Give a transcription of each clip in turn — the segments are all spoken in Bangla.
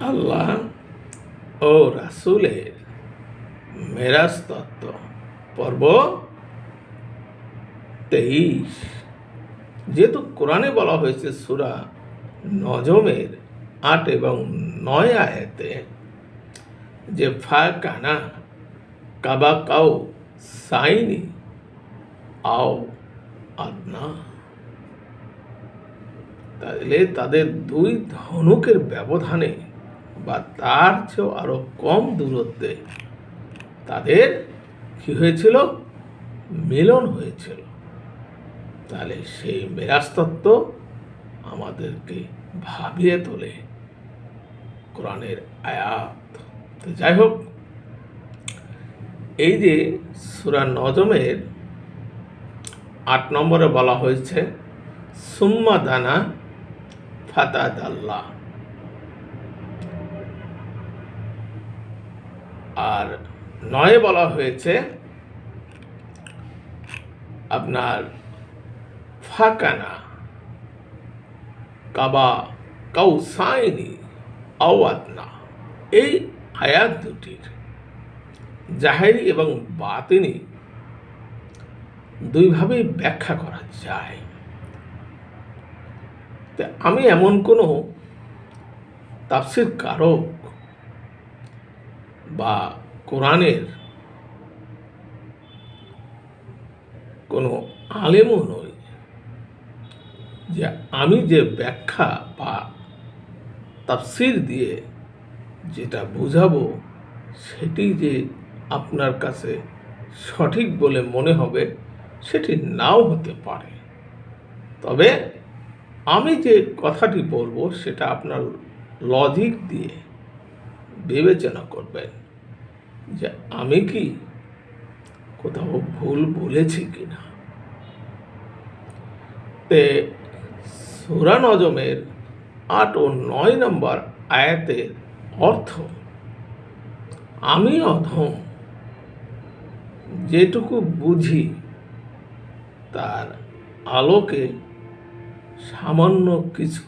আল্লাহ ও রাসুলের মেরাজ তত্ত্ব পর্ব তেইশ। যেহেতু কোরআনে বলা হয়েছে সুরা নজমের আট এবং নয় আয়াতে যে ফা কানা কাবা কাউ সাইনি আও আদনা। তাহলে তাদের দুই ধনুকের ব্যবধানে বা তার চেয়েও আরও কম দূরত্বে তাদের কি হয়েছিল? মিলন হয়েছিল। তাহলে সেই মেরাস্তত্ব আমাদেরকে ভাবিয়ে তোলে কোরআনের আয়াত। তো যাই হোক, এই যে সুরা নজমের আট নম্বরে বলা হয়েছে, সুম্মা দানা ফাতাদ আল্লাহ আর নয়ে বলা হয়েছে, আপনার ফাকানা কাবা কাউসাইনি আওয়াতনা। এই আয়াত দুটির জাহেরি এবং বাতিনি দুইভাবেই ব্যাখ্যা করা যায়। আমি এমন কোনো তাফসির কারক বা কোরআনের কোনো আলেমও নই, যে আমি যে ব্যাখ্যা বা তাফসির দিয়ে যেটা বুঝাবো, সেটি যে আপনার কাছে সঠিক বলে মনে হবে, সেটি নাও হতে পারে। তবে আমি যে কথাটি বলব, সেটা আপনার লজিক দিয়ে বিবেচনা করবেন যে আমি কি কোথাও ভুল বলেছি কিনা। তে সুরা নজমের আট ও নয় নম্বর আয়াতের অর্থ, আমি অধম যেটুকু বুঝি তার আলোকে সামান্য কিছু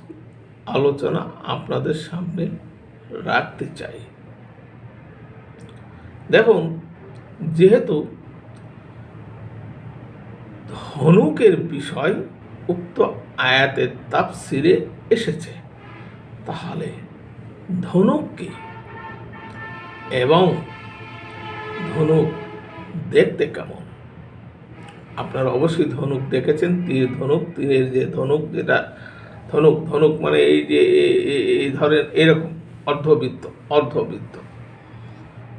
আলোচনা আপনাদের সামনে রাখতে চাই। দেখুন, যেহেতু ধনুকের বিষয় উক্ত আয়াতের তাফসিরে এসেছে, তাহলে ধনুক কি এবং ধনুক দেখতে কেমন? আপনারা অবশ্যই ধনুক দেখেছেন, তীর ধনুক, তীরের যে ধনুক, যেটা ধনুক ধনুক মানে এই যে, এই ধরেন এরকম। অর্ধবৃত্ত অর্ধবৃত্ত।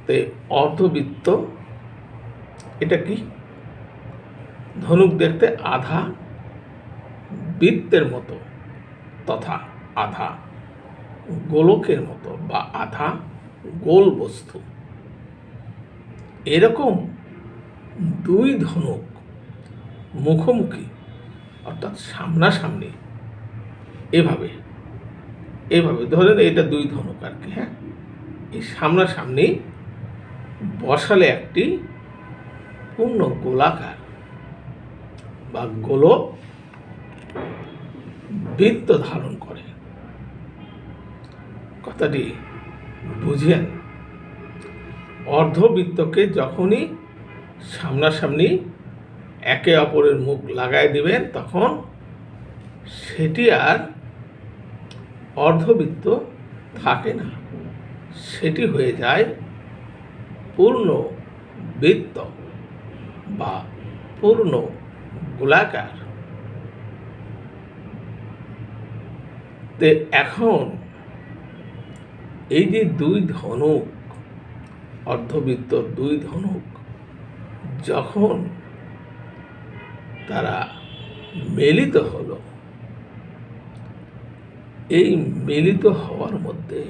তো এই অর্ধবৃত্ত এটা কি? ধনুক দেখতে আধা বৃত্তের মতো তথা আধা গোলকের মতো বা আধা গোল বস্তু। এরকম দুই ধনুক মুখোমুখি অর্থাৎ সামনাসামনি এভাবে এভাবে ধরেন এটা দুই ধনুক আর কি হ্যাঁ? এই সামনাসামনি বসালে একটি পূর্ণ গোলাকার বা গোলক বৃত্ত ধারণ করে। কথাটি বুঝেন? অর্ধবৃত্তকে যখনই সামনাসামনি একে অপরের মুখ লাগায় দিবেন, তখন সেটি আর অর্ধবৃত্ত থাকে না। সেটি হয়ে যায় পূর্ণ বৃত্ত বা পূর্ণ গোলাকার। তে এখন এই যে দুই ধনুক, অর্ধবৃত্ত দুই ধনুক, যখন তারা মিলিত হলো এই মিলিত হওয়ার মধ্যে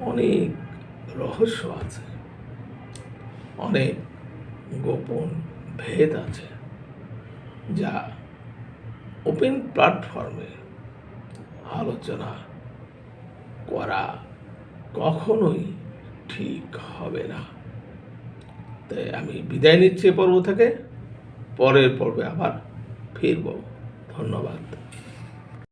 অনেক রহস্য আছে। অনেক গোপন ভেদ আছে যা ওপেন প্ল্যাটফর্মে আলোচনা করা কখনোই ঠিক হবে না। তাই আমি বিদায় নিচ্ছি পর্ব থেকে। পরের পর্বে আবার ফিরব। ধন্যবাদ।